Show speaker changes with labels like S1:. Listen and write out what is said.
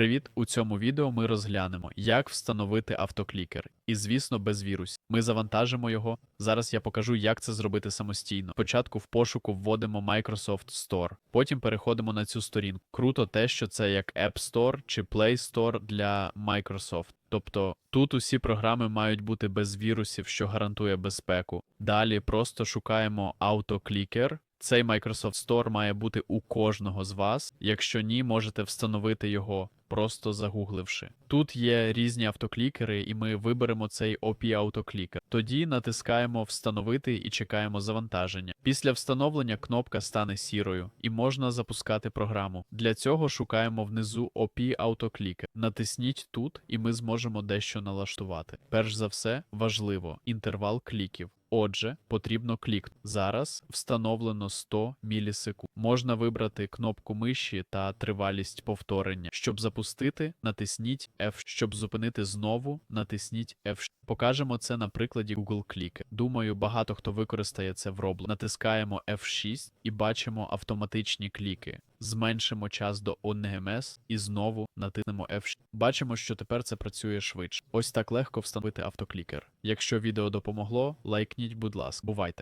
S1: Привіт! У цьому відео ми розглянемо, як встановити автоклікер. І, звісно, без вірусів. Ми завантажимо його. Зараз я покажу, як це зробити самостійно. Спочатку в пошуку вводимо Microsoft Store, потім переходимо на цю сторінку. Круто те, що це як App Store чи Play Store для Microsoft. Тобто тут усі програми мають бути без вірусів, що гарантує безпеку. Далі просто шукаємо автоклікер. Цей Microsoft Store має бути у кожного з вас. Якщо ні, можете встановити його, просто загугливши. Тут є різні автоклікери, і ми виберемо цей OP автоклікер. Тоді натискаємо Встановити і чекаємо завантаження. Після встановлення кнопка стане сірою, і можна запускати програму. Для цього шукаємо внизу OP автоклікер. Натисніть тут, і ми зможемо дещо налаштувати. Перш за все, важливо інтервал кліків. Отже, потрібно клік. Зараз встановлено 100 мілісекунд. Можна вибрати кнопку миші та тривалість повторення. Щоб запустити, натисніть F. Щоб зупинити знову, натисніть F. Покажемо це на прикладі Google Click. Думаю, багато хто використає це в Roblox. Натискаємо F6 і бачимо автоматичні кліки. Зменшимо час до 1 МС і знову натиснемо F6. Бачимо, що тепер це працює швидше. Ось так легко встановити автоклікер. Якщо відео допомогло, лайкніть, будь ласка. Бувайте!